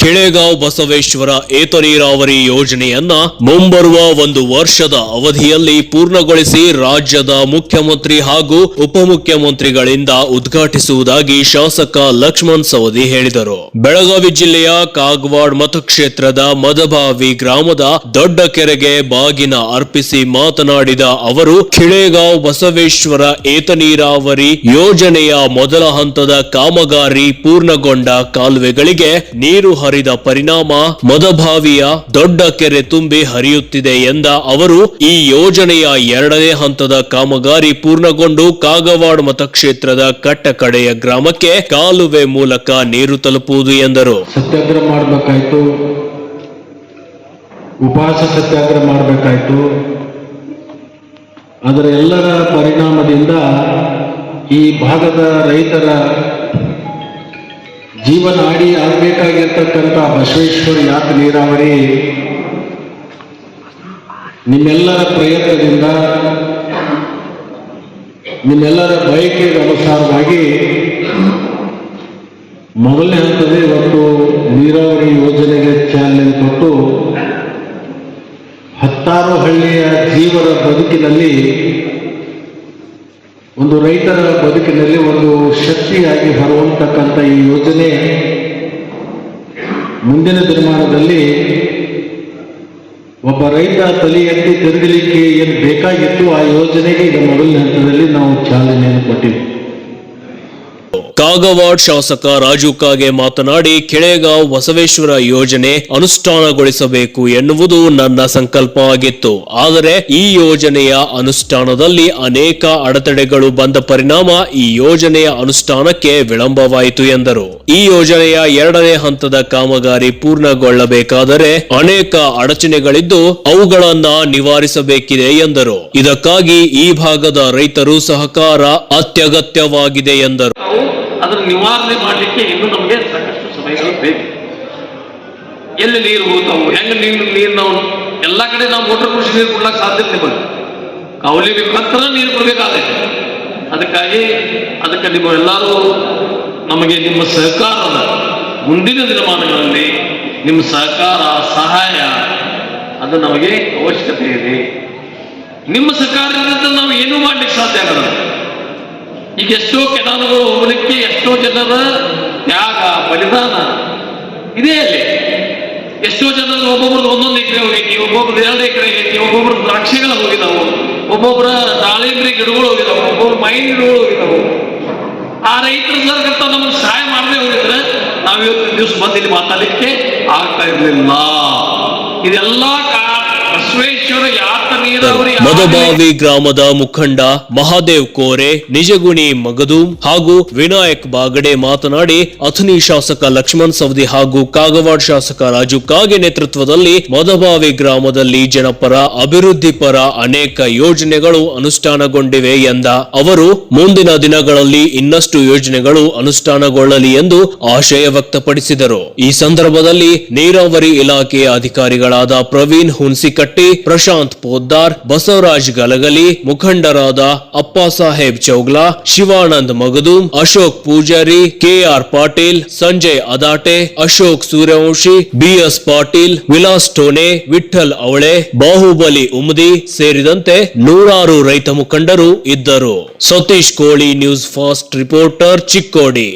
ಕೆಳೆಗಾಂವ್ ಬಸವೇಶ್ವರ ಏತ ನೀರಾವರಿ ಯೋಜನೆಯನ್ನ ಮುಂಬರುವ ಒಂದು ವರ್ಷದ ಅವಧಿಯಲ್ಲಿ ಪೂರ್ಣಗೊಳಿಸಿ ರಾಜ್ಯದ ಮುಖ್ಯಮಂತ್ರಿ ಹಾಗೂ ಉಪಮುಖ್ಯಮಂತ್ರಿಗಳಿಂದ ಉದ್ಘಾಟಿಸುವುದಾಗಿ ಶಾಸಕ ಲಕ್ಷ್ಮಣ್ ಸವದಿ ಹೇಳಿದರು. ಬೆಳಗಾವಿ ಜಿಲ್ಲೆಯ ಕಾಗವಾಡ್ ಮತಕ್ಷೇತ್ರದ ಮದಭಾವಿ ಗ್ರಾಮದ ದೊಡ್ಡ ಕೆರೆಗೆ ಬಾಗಿನ ಅರ್ಪಿಸಿ ಮಾತನಾಡಿದ ಅವರು, ಕಿಳೆಗಾಂವ್ ಬಸವೇಶ್ವರ ಏತ ನೀರಾವರಿ ಯೋಜನೆಯ ಮೊದಲ ಹಂತದ ಕಾಮಗಾರಿ ಪೂರ್ಣಗೊಂಡ ಕಾಲುವೆಗಳಿಗೆ ನೀರು ಹರಿದ ಪರಿಣಾಮ ಮದಭಾವಿಯ ದೊಡ್ಡ ಕೆರೆ ತುಂಬಿ ಹರಿಯುತ್ತಿದೆ ಎಂದ ಅವರು, ಈ ಯೋಜನೆಯ ಎರಡನೇ ಹಂತದ ಕಾಮಗಾರಿ ಪೂರ್ಣಗೊಂಡು ಕಾಗವಾಡ ಮತಕ್ಷೇತ್ರದ ಕಟ್ಟಕಡೆಯ ಗ್ರಾಮಕ್ಕೆ ಕಾಲುವೆ ಮೂಲಕ ನೀರು ತಲುಪುವುದು ಎಂದರು. ಸತ್ಯಾಗ್ರಹ ಮಾಡಬೇಕಾಯ್ತು. ಉಪವಾಸ ಸತ್ಯಾಗ್ರಹ ಮಾಡಬೇಕಾಯ್ತು. ಅದರ ಎಲ್ಲರ ಪರಿಣಾಮದಿಂದ ಈ ಭಾಗದ ರೈತರ ಜೀವನಾಡಿ ಆಗಬೇಕಾಗಿರ್ತಕ್ಕಂಥ ಬಸವೇಶ್ವರ ಯಾತ ನೀರಾವರಿ? ನಿಮ್ಮೆಲ್ಲರ ಪ್ರಯತ್ನದಿಂದ, ನಿಮ್ಮೆಲ್ಲರ ಬಯಕೆಗೆ ಅನುಸಾರವಾಗಿ ಮೊದಲನೇ ಹಂತದಲ್ಲಿ ಇವತ್ತು ನೀರಾವರಿ ಯೋಜನೆಗೆ ಚಾಲನೆ ಕೊಟ್ಟು ಹತ್ತಾರು ಹಳ್ಳಿಯ ಜೀವನ ಬದುಕಿನಲ್ಲಿ ಒಂದು ರೈತರ ಬದುಕಿನಲ್ಲಿ ಒಂದು ಶಕ್ತಿಯಾಗಿ ಹೊರಹೊಮ್ಮತಕ್ಕಂಥ ಈ ಯೋಜನೆ ಮುಂದಿನ ದಿನಮಾನದಲ್ಲಿ ಒಬ್ಬ ರೈತ ತಲೆ ಎತ್ತಿ ಏನು ಬೇಕಾಗಿತ್ತು ಆ ಯೋಜನೆಗೆ ಈಗ ಮೊದಲನೇ ಹಂತದಲ್ಲಿ ನಾವು ಚಾಲನೆಯನ್ನು ಕೊಟ್ಟಿವಿ. ಕಾಗವಾಡ್ ಶಾಸಕ ರಾಜು ಕಾಗೆ ಮಾತನಾಡಿ ಕೆಳೆಗಾಂವ್ ಬಸವೇಶ್ವರ ಯೋಜನೆ ಅನುಷ್ಠಾನಗೊಳಿಸಬೇಕು ಎನ್ನುವುದು ನನ್ನ ಸಂಕಲ್ಪವಾಗಿತ್ತು ಆದರೆ ಈ ಯೋಜನೆಯ ಅನುಷ್ಠಾನದಲ್ಲಿ ಅನೇಕ ಅಡೆತಡೆಗಳು ಬಂದ ಪರಿಣಾಮ ಈ ಯೋಜನೆಯ ಅನುಷ್ಠಾನಕ್ಕೆ ವಿಳಂಬವಾಯಿತು ಎಂದರು. ಈ ಯೋಜನೆಯ ಎರಡನೇ ಹಂತದ ಕಾಮಗಾರಿ ಪೂರ್ಣಗೊಳ್ಳಬೇಕಾದರೆ ಅನೇಕ ಅಡಚಣೆಗಳಿದ್ದು ಅವುಗಳನ್ನ ನಿವಾರಿಸಬೇಕಿದೆ ಎಂದರು. ಇದಕ್ಕಾಗಿ ಈ ಭಾಗದ ರೈತರು ಸಹಕಾರ ಅತ್ಯಗತ್ಯವಾಗಿದೆ ಎಂದರು. ಅದರ ನಿವಾರಣೆ ಮಾಡಲಿಕ್ಕೆ ಇನ್ನು ನಮಗೆ ಸಾಕಷ್ಟು ಸಮಯಗಳು ಬೇಕು. ಎಲ್ಲಿ ನೀರು ಹೋಗ್ತಾವು, ಹೆಂಗೆ ನೀರು ನೀರು ನಾವು ಎಲ್ಲ ಕಡೆ ನಾವು ಮೋಟರ್ ಕೃಷಿ ನೀರು ಕೊಡ್ಲಿಕ್ಕೆ ಸಾಧ್ಯತೆ ಬಂದು ಕಾವಲಿ ಮುಖಾಂತರ ನೀರು ಕೊಡಬೇಕಾಗೈತೆ ಅದಕ್ಕಾಗಿ ಅದಕ್ಕೆ ನೀವು ಎಲ್ಲರೂ ನಮಗೆ ನಿಮ್ಮ ಸಹಕಾರದ ಮುಂದಿನ ದಿನಮಾನಗಳಲ್ಲಿ ನಿಮ್ಮ ಸಹಕಾರ, ಸಹಾಯ, ಅದು ನಮಗೆ ಅವಶ್ಯಕತೆ ಇದೆ. ನಿಮ್ಮ ಸಹಕಾರದಿಂದ ನಾವು ಏನೂ ಮಾಡಲಿಕ್ಕೆ ಸಾಧ್ಯ ಆಗಲ್ಲ. ಈಗ ಎಷ್ಟೋ ಕೆನಾಲುಗಳು ಹೋಗಲಿಕ್ಕೆ ಎಷ್ಟೋ ಜನರ ತ್ಯಾಗ, ಬಲಿದಾನ ಇದೇ ಅಲ್ಲಿ. ಎಷ್ಟೋ ಜನರು ಒಬ್ಬೊಬ್ರದ್ದು ಒಂದೊಂದು ಎಕರೆ ಹೋಗೈತಿ ಒಬ್ಬೊಬ್ರದ್ದು ಎರಡು ಎಕರೆ ಆಗೈತಿ ಒಬ್ಬೊಬ್ರ ದ್ರಾಕ್ಷಿಗಳು ಹೋಗಿದಾವು ಒಬ್ಬೊಬ್ಬರ ದಾಳಿಂಬ್ರಿ ಗಿಡಗಳು ಹೋಗಿದಾವು ಒಬ್ಬೊಬ್ರು ಮೈನ್ ಗಿಡಗಳು ಹೋಗಿದಾವು ಆ ರೈತರ ಸರ್ಕಾರ ನಮಗೆ ಸಹಾಯ ಮಾಡದೆ ಹೋಗಿದ್ರೆ ನಾವು ಇವತ್ತು ದಿವಸ ಬಂದು ಇಲ್ಲಿ ಮಾತಾಡಲಿಕ್ಕೆ ಆಗ್ತಾ ಇರಲಿಲ್ಲ. ಇದೆಲ್ಲ ಕಾ ಮದಬಾವಿ ಗ್ರಾಮದ ಮುಖಂಡ ಮಹಾದೇವ್ ಕೋರೆ, ನಿಜಗುಣಿ ಮಗದು ಹಾಗೂ ವಿನಾಯಕ್ ಬಾಗಡೆ ಮಾತನಾಡಿ ಅಥನಿ ಶಾಸಕ ಲಕ್ಷ್ಮಣ್ ಸವದಿ ಹಾಗೂ ಕಾಗವಾಡ್ ಶಾಸಕ ರಾಜು ಕಾಗೆ ನೇತೃತ್ವದಲ್ಲಿ ಮದಬಾವಿ ಗ್ರಾಮದಲ್ಲಿ ಜನಪರ, ಅಭಿವೃದ್ಧಿ ಪರ ಅನೇಕ ಯೋಜನೆಗಳು ಅನುಷ್ಠಾನಗೊಂಡಿವೆ ಎಂದ ಅವರು, ಮುಂದಿನ ದಿನಗಳಲ್ಲಿ ಇನ್ನಷ್ಟು ಯೋಜನೆಗಳು ಅನುಷ್ಠಾನಗೊಳ್ಳಲಿ ಎಂದು ಆಶಯ ವ್ಯಕ್ತಪಡಿಸಿದರು. ಈ ಸಂದರ್ಭದಲ್ಲಿ ನೀರಾವರಿ ಇಲಾಖೆಯ ಅಧಿಕಾರಿಗಳಾದ ಪ್ರವೀಣ್ ಹುನ್ಸಿಕಟ್ಟಿ ಪ್ರಶಾಂತ್ ಪೋದ್ದಾರ್, ಬಸವರಾಜ್ ಗಲಗಲಿ, ಮುಖಂಡರಾದ ಅಪ್ಪ ಸಾಹೇಬ್ ಚೌಗ್ಲಾ, ಶಿವಾನಂದ್ ಮಗದೂಮ್ ಅಶೋಕ್ ಪೂಜಾರಿ, ಕೆಆರ್ ಪಾಟೀಲ್, ಸಂಜಯ್ ಅದಾಟೆ, ಅಶೋಕ್ ಸೂರ್ಯವಂಶಿ, ಬಿಎಸ್ ಪಾಟೀಲ್, ವಿಲಾಸ್ ಟೋನೆ ವಿಠಲ್ ಅವಳೆ, ಬಾಹುಬಲಿ ಉಮದಿ ಸೇರಿದಂತೆ ನೂರಾರು ರೈತ ಮುಖಂಡರು ಇದ್ದರು. ಸತೀಶ್ ಕೋಳಿ ನ್ಯೂಸ್ ಫಾಸ್ಟ್ ರಿಪೋರ್ಟರ್ ಚಿಕ್ಕೋಡಿ.